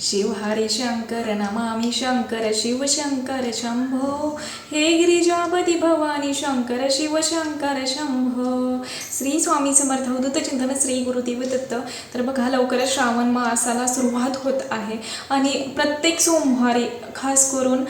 शिव हरे शंकर नमामि शंकर शिव शंकर शंभो। हे गिरिजापती भवानी शंकर शिव शंकर शंभो। श्री स्वामी समर्थ अवधूत चिंतन श्री गुरुदेव दत्त। तर बघा लवकरच श्रावण मासाला सुरुवात होत आहे. आणि प्रत्येक सोमवारी खास करून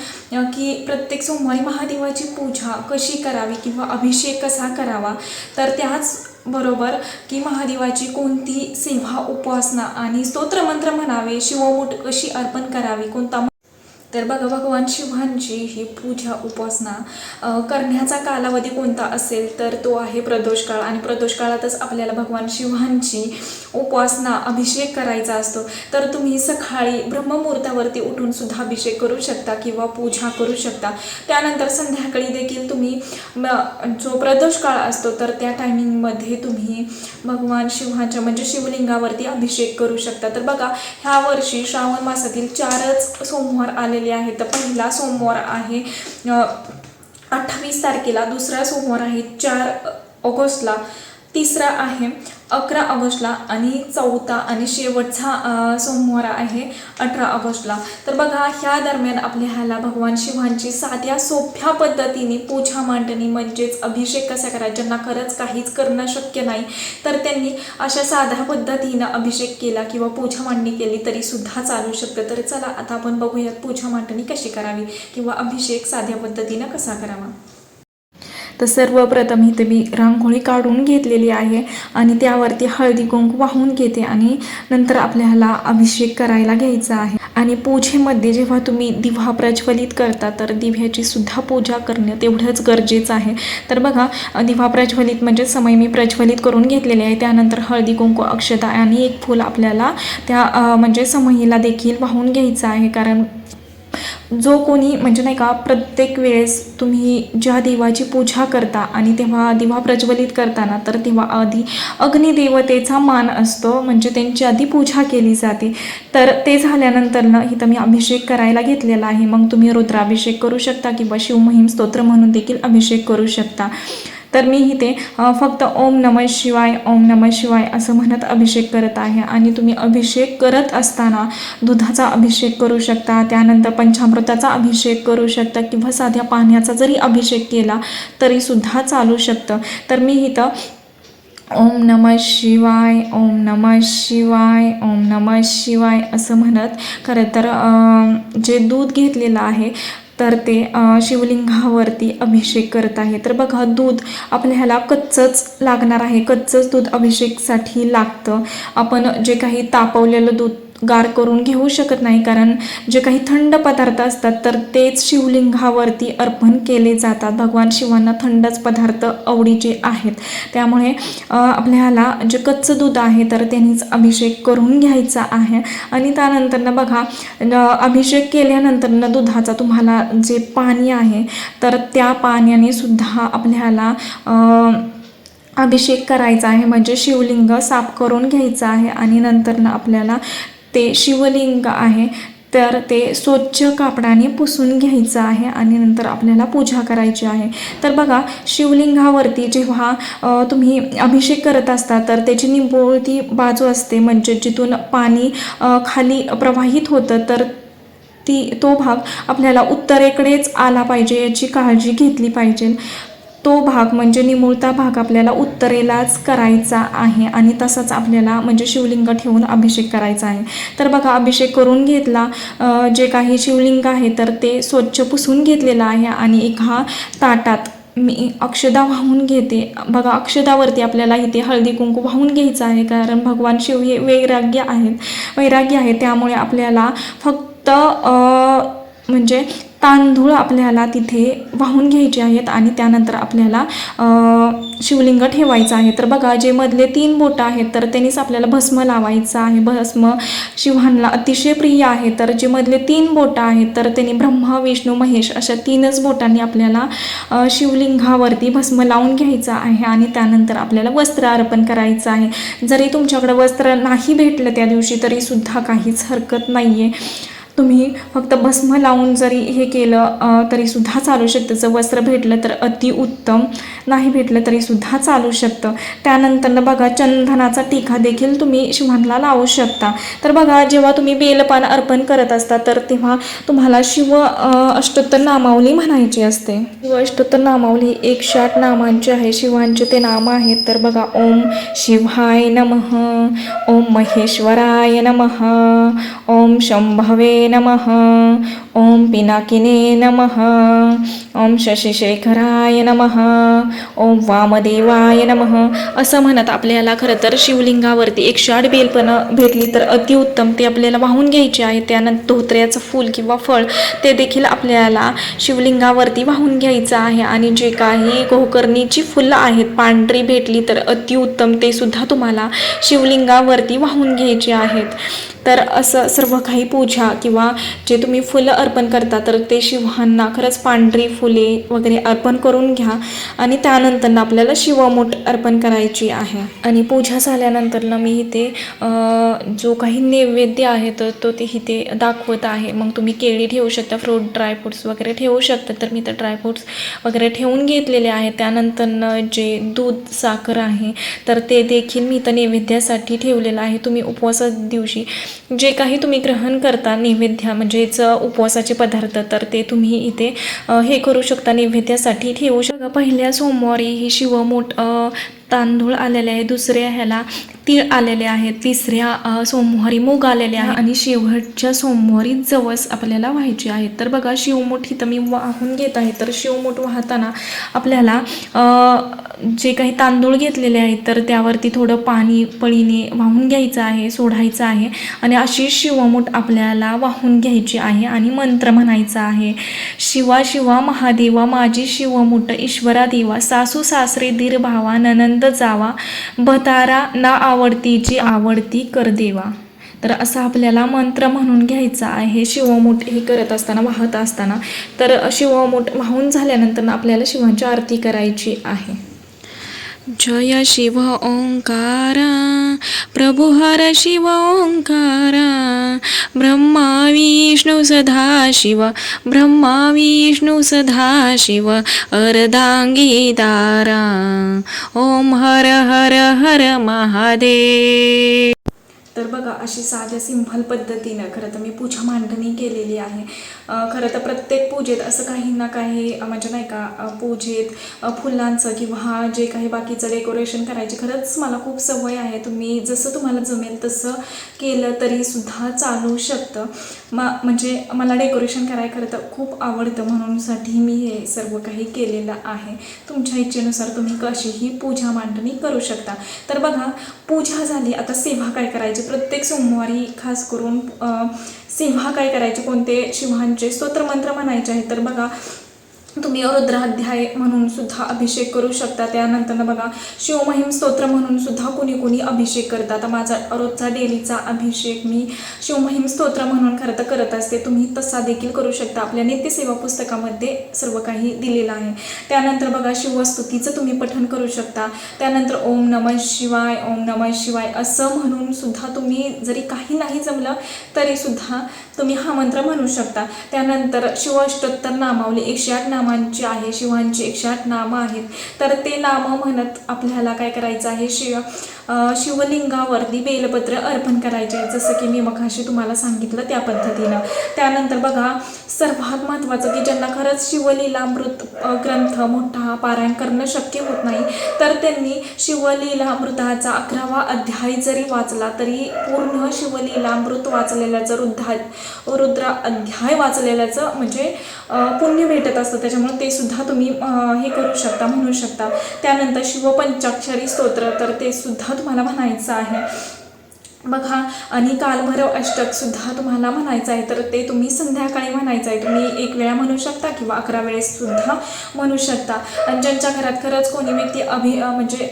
की प्रत्येक सोमवारी महादेवाची पूजा कशी करावी किंवा अभिषेक कसा करावा तर त्याच बरोबर की महादेवाची कोणती सेवा उपासना आणि स्तोत्रमंत्र म्हणावे शिवमूठ कशी अर्पण करावी कोणता तर बघा भगवान शिवांची ही पूजा उपासना करण्याचा कालावधी कोणता असेल तर तो आहे प्रदोष काळ आणि प्रदोष काळातच आपल्याला भगवान शिवांची उपासना अभिषेक करायचा असतो. तर तुम्ही सकाळी ब्रह्ममुहूर्तावरती उठून सुद्धा अभिषेक करू शकता किंवा पूजा करू शकता. त्यानंतर संध्याकाळी देखील तुम्ही जो प्रदोष काळ असतो तर त्या टायमिंगमध्ये तुम्ही भगवान शिवाच्या म्हणजे शिवलिंगावरती अभिषेक करू शकता. तर बघा ह्या वर्षी श्रावण मासातील चारच सोमवार आले आलेली आहेत तर पहिला सोमवार आहे अठ्ठावीस तारखेला दुसरा सोमवार आहे चार ऑगस्टला. तिसरा आहे अकरा ऑगस्टला आणि चौथा आणि शेवटचा सोमवार आहे अठरा ऑगस्टला. तर बघा ह्या दरम्यान आपल्याला भगवान शिवांची साध्या सोप्या पद्धतीने पूजा मांडणी म्हणजेच अभिषेक कसा करायचा ज्यांना खरंच काहीच करणं शक्य नाही तर त्यांनी अशा साध्या पद्धतीनं अभिषेक केला किंवा पूजा मांडणी केली तरी सुद्धा चालू शकतं. तर चला आता आपण बघूयात पूजा मांडणी कशी करावी किंवा अभिषेक साध्या पद्धतीनं कसा करावा. तर सर्वप्रथम इथे मी रांगोळी काढून घेतलेली आहे आणि त्यावरती हळदी कुंकू वाहून घेते आणि नंतर आपल्याला अभिषेक करायला घ्यायचा आहे. आणि पूजेमध्ये जेव्हा तुम्ही दिवा प्रज्वलित करता तर दिव्याची सुद्धा पूजा करणं तेवढंच गरजेचं आहे. तर बघा दिवा प्रज्वलित म्हणजे समय मी प्रज्वलित करून घेतलेले आहे. त्यानंतर हळदी कुंकू अक्षता आणि एक फूल आपल्याला त्या म्हणजे समयीला देखील वाहून घ्यायचं आहे. कारण जो कोणी म्हणजे नाही का प्रत्येक वेळेस तुम्ही ज्या देवाची पूजा करता आणि तेव्हा दिवा प्रज्वलित करताना तर तेव्हा आधी अग्निदेवतेचा मान असतो म्हणजे त्यांची आधी पूजा केली जाते. तर ते झाल्यानंतरनं इथं मी अभिषेक करायला घेतलेला आहे. मग तुम्ही रुद्राभिषेक करू शकता किंवा शिवमहिम स्तोत्र म्हणून देखील अभिषेक करू शकता. तर मी इथे फक्त ओम नमः शिवाय ओम नमः शिवाय असं म्हणत अभिषेक करत आहे. आणि तुम्ही अभिषेक करत असताना दुधाचा अभिषेक करू शकता त्यानंतर पंचामृताचा अभिषेक करू शकता किंवा साध्या पाण्याचा जरी अभिषेक केला तरीसुद्धा चालू शकतं. तर मी इथं ओम नमः शिवाय ओम नमः शिवाय ओम नमः शिवाय असं म्हणत खरं तर जे दूध घेतलेलं आहे तर ते शिवलिंगावरती अभिषेक करत आहे. तर बघा दूध आपल्याला कच्चंच लागणार आहे. कच्चंच दूध अभिषेकसाठी लागतं. आपण जे काही तापवलेलं दूध गार करून घेऊ शकत नाही कारण जे काही थंड पदार्थ असतात तर तेच शिवलिंगावरती अर्पण केले जातात. भगवान शिवांना थंडच पदार्थ आवडीचे आहेत. त्यामुळे आपल्याला जे कच्चं दूध आहे तर त्यांनीच अभिषेक करून घ्यायचा आहे. आणि त्यानंतरनं बघा न- अभिषेक केल्यानंतरनं दुधाचा तुम्हाला जे पाणी आहे तर त्या पाण्याने सुद्धा आपल्याला अभिषेक करायचा आहे. म्हणजे शिवलिंग साफ करून घ्यायचं आहे. आणि नंतरनं आपल्याला ते शिवलिंग आहे तर ते स्वच्छ कापडाने पुसून घ्यायचं आहे आणि नंतर आपल्याला पूजा करायची आहे. तर बघा शिवलिंगावरती जेव्हा तुम्ही अभिषेक करत असता तर त्याची निंबोळती बाजू असते. म्हणजे जिथून पाणी खाली प्रवाहित होतं तर ती तो भाग आपल्याला उत्तरेकडेच आला पाहिजे याची काळजी घेतली पाहिजे. तो भाग म्हणजे निमुळता भाग आपल्याला उत्तरेलाच करायचा आहे आणि तसंच आपल्याला म्हणजे शिवलिंग ठेवून अभिषेक करायचा आहे. तर बघा अभिषेक करून घेतला. जे काही शिवलिंग आहे तर ते स्वच्छ पुसून घेतलेलं आहे आणि एका ताटात मी अक्षदा वाहून घेते. बघा अक्षदावरती आपल्याला इथे हळदी कुंकू वाहून घ्यायचं आहे कारण भगवान शिव हे वैराग्य आहेत. वैराग्य आहे त्यामुळे आपल्याला फक्त म्हणजे तांदूळ आपल्याला तिथे वाहून घ्यायचे आहेत आणि त्यानंतर आपल्याला शिवलिंग ठेवायचं आहे. तर बघा जे मधले तीन बोटं आहेत तर त्यांनीच आपल्याला भस्म लावायचं आहे. भस्म शिवांना अतिशय प्रिय आहे. तर जे मधले तीन बोटं आहेत तर त्यांनी ब्रह्मा विष्णू महेश अशा तीनच बोटांनी आपल्याला शिवलिंगावरती भस्म लावून घ्यायचं आहे आणि त्यानंतर आपल्याला वस्त्र अर्पण करायचं आहे. जरी तुमच्याकडं वस्त्र नाही भेटलं त्या दिवशी तरीसुद्धा काहीच हरकत नाही आहे तुम्ही फक्त भस्म लावून जरी हे केलं तरीसुद्धा चालू शकतं. जर वस्त्र भेटलं तर अतिउत्तम नाही भेटलं तरीसुद्धा चालू शकतं. त्यानंतर बघा चंदनाचा टिका देखील तुम्ही शिवांना लावू शकता. तर बघा जेव्हा तुम्ही बेलपान अर्पण करत असता तर तेव्हा तुम्हाला शिव अष्टोत्तर नामावली म्हणायची असते. शिव अष्टोत्तर नामावली एकशे आठ नामांची आहे. शिवांचे ते नाम आहेत. तर बघा ओम शिवाय नमः ओम महेश्वराय नमः ओम शंभवे नमः। ओम पिनाकिने नमः। ओम शशिशेखराय नमः। ओम वामदेवाय नमः। असं म्हणत आपल्याला खरं तर शिवलिंगावरती एकशे आठ बेलपणं भेटली तर अतिउत्तम. ते आपल्याला वाहून घ्यायची आहे. त्यानंतर धोत्र्याचं फूल किंवा फळ ते देखील आपल्याला शिवलिंगावरती वाहून घ्यायचं आहे. आणि जे काही गोकर्णीची फुलं आहेत पांढरी भेटली तर अतिउत्तम. ते सुद्धा तुम्हाला शिवलिंगावरती वाहून घ्यायचे आहेत. तर असं सर्व काही पूजा किंवा जे तुम्ही फुलं अर्पण करता तर ते शिवांना खरंच पांढरी फुले वगैरे अर्पण करून घ्या. आणि त्यानंतर आपल्याला शिवमूठ अर्पण करायची आहे. आणि पूजा झाल्यानंतर ना मी इथे जो काही नैवेद्य आहे तर तो ते इथे दाखवत आहे. मग तुम्ही केळी ठेवू शकता फ्रूट ड्रायफ्रूट्स वगैरे ठेवू शकता. तर मी तर ड्रायफ्रूट्स वगैरे ठेवून घेतलेले आहे त्यानंतर जे दूध साखर आहे तर ते देखील मी तर नैवेद्यासाठी ठेवलेलं आहे. तुम्ही उपवासा दिवशी जे काही तुम्ही ग्रहण करता नैवेद्य म्हणजेच उपवासाचे पदार्थ तर ते तुम्ही इथे हे करू शकता. नैवेद्यासाठी ठेवू शकता. पहिल्या सोमवारी ही शिव मोठ तांदूळ आलेले आहे दुसऱ्या ह्याला तीळ आलेले आहेत तिसऱ्या सोमवारी मूग आलेले आहे. आणि शेवटच्या सोमवारी जवस आपल्याला व्हायची आहे. तर बघा शिवमूठ इथं मी वाहून घेत आहे. तर शिवमूठ वाहताना आपल्याला जे काही तांदूळ घेतलेले आहेत तर त्यावरती थोडं पाणी पळीने वाहून घ्यायचं आहे सोडायचं आहे. आणि अशी शिवमूठ आपल्याला वाहून घ्यायची आहे आणि मंत्र म्हणायचा आहे. शिवा शिवा महादेवा माझी शिवमूठ ईश्वरा देवा सासू सासरे दीर भावा ननंद जावा. भतारा ना आवडतीची आवडती कर देवा. तर असा आपल्याला मंत्र म्हणून घ्यायचा आहे. शिवमूठ हे करत असताना वाहत असताना तर शिवमूठ वाहून झाल्यानंतर ना आपल्याला शिवांची आरती करायची आहे. जय शिव ओंकारा प्रभु हर शिव ओंकारा ब्रह्मा विष्णू सदा शिव ब्रह्मा विष्णू सदा शिव अर्धांगी दारा ओम हर हर हर महादेव. तर बघा अशी साध्या सिंपल पद्धतीनं खरं तर मी पूजा मांडणी केलेली आहे. खरं तर प्रत्येक पूजेत असं काही ना काही म्हणजे नाही का पूजेत फुलांचं किंवा जे काही बाकीचं डेकोरेशन करायची खरंच मला खूप सवय आहे. तुम्ही जसं तुम्हाला जमेल तसं केलं तरीसुद्धा चालू शकतं. म म्हणजे मला डेकोरेशन करायला खरं तर खूप आवडतं म्हणूनसाठी मी हे सर्व काही केलेलं आहे. तुमच्या इच्छेनुसार तुम्ही कशीही पूजा मांडणी करू शकता. तर बघा पूजा झाली आता सेवा काय करायची? प्रत्येक सोमवारी खास करून सिंहा काय करायचे? कोणते शिवांचे स्तोत्रमंत्र म्हणायचे आहेत? तर बघा तुम्ही रुद्राध्याय म्हणून सुद्धा अभिषेक करू शकता. त्यानंतर बघा शिवमहिम स्तोत्र म्हणून सुद्धा कुणी कुणी अभिषेक करतात. आता माझा रोजचा डेलीचा अभिषेक मी शिवमहिम स्तोत्र म्हणून खरं तर करत असते. तुम्ही तसा देखील करू शकता. आपल्या नित्यसेवा पुस्तकामध्ये सर्व काही दिलेलं आहे. त्यानंतर बघा शिवस्तुतीचं तुम्ही पठण करू शकता. त्यानंतर ओम नमः शिवाय ओम नमः शिवाय असं म्हणून सुद्धा तुम्ही जरी काही नाही जमलं तरी सुद्धा तुम्ही हा मंत्र म्हणू शकता. त्यानंतर शिवाष्टोत्तर नामावली एकशे आठ नामांची आहे शिवांची एकशे आठ नामं आहेत. तर ते नामं म्हणत आपल्याला काय करायचं आहे? शिव शिवलिंगावरती बेलपत्र अर्पण करायचे आहे. जसं की मी मघाशी तुम्हाला सांगितलं त्या पद्धतीनं. त्यानंतर बघा सर्वात महत्त्वाचं की ज्यांना खरंच शिवलीलामृत ग्रंथ मोठा पारायण करणं शक्य होत नाही तर त्यांनी शिवलीलामृताचा अकरावा अध्याय जरी वाचला तरी पूर्ण शिवलीलामृत वाचलेल्याचं रुद्धा रुद्र अध्याय वाचलेल्याचं म्हणजे पुण्य भेटत असतं. त्याच्यामुळे ते सुद्धा तुम्ही हे करू शकता म्हणू शकता. त्यानंतर शिवपंचाक्षरी स्तोत्र तर ते सुद्धा तुम्हाला म्हणायचं आहे. बघा आणि कालभैरव अष्टकसुद्धा तुम्हाला म्हणायचं आहे तर ते तुम्ही संध्याकाळी म्हणायचं आहे. तुम्ही एक वेळा म्हणू शकता किंवा अकरा वेळेससुद्धा म्हणू शकता. आणि ज्यांच्या घरात खरंच कोणी व्यक्ती अभि म्हणजे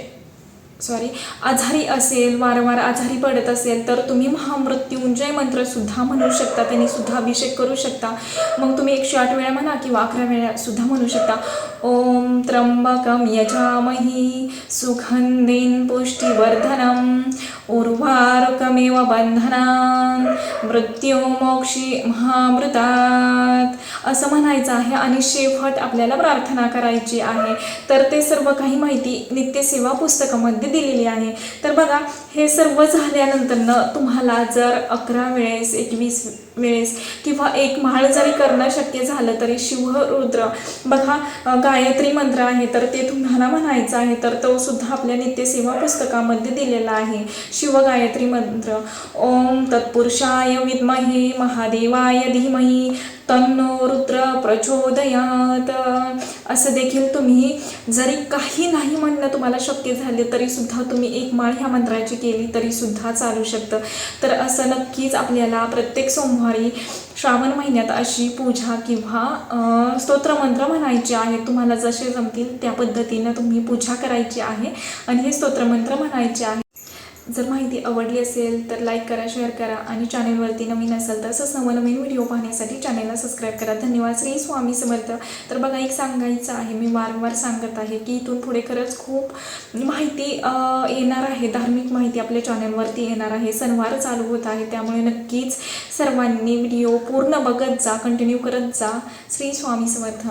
सॉरी आजारी असेल वारंवार आजारी पडत असेल तर तुम्ही महामृत्युंजय मंत्रसुद्धा म्हणू शकता. त्यांनी सुद्धा अभिषेक करू शकता. मग तुम्ही एकशे आठ वेळा म्हणा किंवा अकरा वेळा सुद्धा म्हणू शकता. ओम त्र्यंबकम यजामही सुगन्धिं पुष्टिवर्धनम. उर्वारुकमेव बंधनान मृत्युमोक्षी महामृतात. असं म्हणायचं आहे आणि शेवट आपल्याला प्रार्थना करायची आहे. तर ते सर्व काही माहिती नित्यसेवा पुस्तकामध्ये दिलेली आहे. तर बघा हे सर्व झाल्यानंतरनं तुम्हाला जर अकरा वेळेस एकवीस वेळेस किंवा एक माळ जरी करणं शक्य झालं तरी शिवरुद्र बघा गायत्री मंत्र आहे. तर ते तुम्हाला म्हणायचं आहे. तर तो सुद्धा आपल्या नित्यसेवा पुस्तकामध्ये दिलेला आहे. शिवगायत्री मंत्र. ओम तत्पुरुषाय विद्महे महादेवाय धीमहि तन्नो रुद्र प्रचोदयात. असं देखील तुम्ही जरी काही नाही म्हणणं तुम्हाला शक्य झाले तरी सुद्धा तुम्ही एक माळ ह्या मंत्राची केली तरी सुद्धा चालू शकतं. तर असं नक्कीच आपल्याला प्रत्येक सोमवारी श्रावण महिन्यात अशी पूजा किंवा स्तोत्रमंत्र म्हणायचे आहे. तुम्हाला जसे जमतील त्या पद्धतीनं तुम्ही पूजा करायची आहे. आणि हे स्तोत्रमंत्र म्हणायचे आहे. जर माहिती आवडली असेल तर लाईक करा शेअर करा आणि चॅनेलवरती नवीन असेल तर असंच नवनवीन व्हिडिओ पाहण्यासाठी चॅनेलला सबस्क्राईब करा. धन्यवाद. श्री स्वामी समर्थ. तर बघा एक सांगायचं आहे. मी वारंवार सांगत आहे की इथून पुढे खरंच खूप माहिती येणार आहे. धार्मिक माहिती आपल्या चॅनेलवरती येणार आहे. सणवार चालू होत आहे. त्यामुळे नक्कीच सर्वांनी व्हिडिओ पूर्ण बघत जा कंटिन्यू करत जा. श्री स्वामी समर्थ.